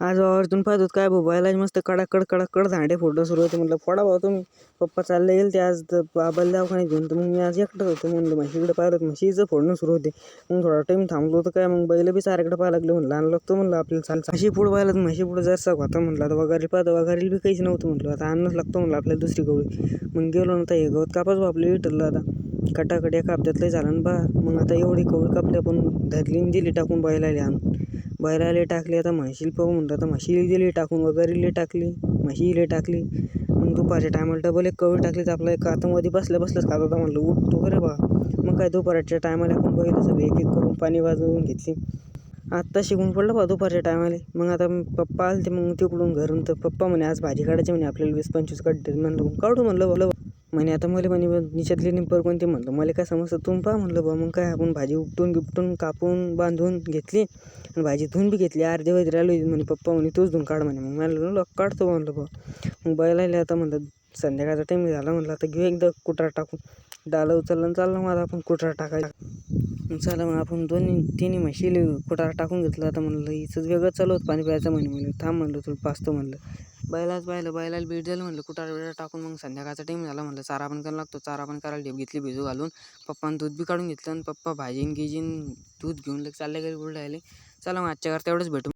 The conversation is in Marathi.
आज वावरतून पाहतो होत काय भाऊ बैलाचे मस्त कडाकड कडाकड झाडे फोडणं सुरू होते. म्हटलं फोडा भाऊ तुम्ही. पप्पा चालले येईल ते आज तर बाबाला दवाखान्यात घेऊन. तर मग मी आज एकटंच होतो. म्हणलं म्हशीकडे पाहिलं तर म्हशीचं फोडणं सुरू होते. मग थोडा टाईम थांबलो होतं काय मग बैल बी साऱ्याकडे पाहायला लागले. म्हणलं आणलं लागतो. म्हणलं आपल्याला चाल म्हशी पुढं पाहिलं तर म्हशी पुढं जरसा होता. म्हणलं आता वगारी पाहतो. वगारीला बी काहीच नव्हतं म्हटलं. आता अन्नच लागतो म्हणलं आपल्याला दुसरी गवळी. मग गेलो ना आता हे गवत कापाच भाऊ विटरलं आता. कटाकट एका हप्त्यात झालं ना बा. मग आता एवढी कवळी कापली आपण धरली दिली टाकून बैलाले आणून. बैलाले टाकली आता म्हशीला पाहू म्हणतो आता म्हशीला दिली टाकून वगैरेले टाकली म्हशीले टाकली. मग दुपारच्या टायमाला डबल एक कवळी टाकली तर आपला एक आतमध्ये बसल्या बसल्याच खात होता म्हणलं उठतो का बा. मग काय दुपारच्या टायमाला आपण बघितलं सगळे एक एक करून पाणी वाजवून घेतली. आत्ता शिकून पडलं बा दुपारच्या टायमाला मग आता पप्पा आले ते मग तिकडून घरून तर पप्पा म्हणे आज भाजी काढायची म्हणे आपल्याला वीस पंचवीस काढते म्हणलं काढू म्हणलं बोला म्हणे आता मला म्हणे निशातली निंपर कोणते म्हणलं? मला काय समजतं? तुम्ही पहा म्हणलं बा मग काय आपण भाजी उपटून गिपटून कापून बांधून घेतली आणि भाजी धुवून बी घेतली. अर्धे वैद राहिलो म्हणे पप्पा म्हणे तूच धुवून काढ म्हणे. मग मला म्हणलं काढतो म्हणलं बा. मग बैलायला आता म्हणलं संध्याकाळचा टाईम झाला म्हणलं आता घेऊ एकदा कुटरा टाकून. डाला उचललं आणि चाललं मग आता आपण कुटरा टाकायला. चला मग आपण दोन्ही तिन्ही म्हशीले कुटार टाकून घेतलं. आता म्हणलं हिचंच वेगळं चालू होतं पाणी प्यायचं म्हणे म्हणलं. थांब म्हणलं तुला पाचतो म्हणलं. बैलाच पाहिलं बैलाला बीट झालं म्हणलं कुटार बिटार टाकून. मग संध्याकाळचा टाईम झाला म्हणलं चारा पण करायला लागतो. चारा पण करायला ढेप घेतली भिजू घालून. पप्पानं दूध बी काढून घेतलं आणि पप्पा भाजीन गिजीन दूध घेऊन लग चालले गेले बुलढायला चला मग आजच्या करता एवढंच भेटू.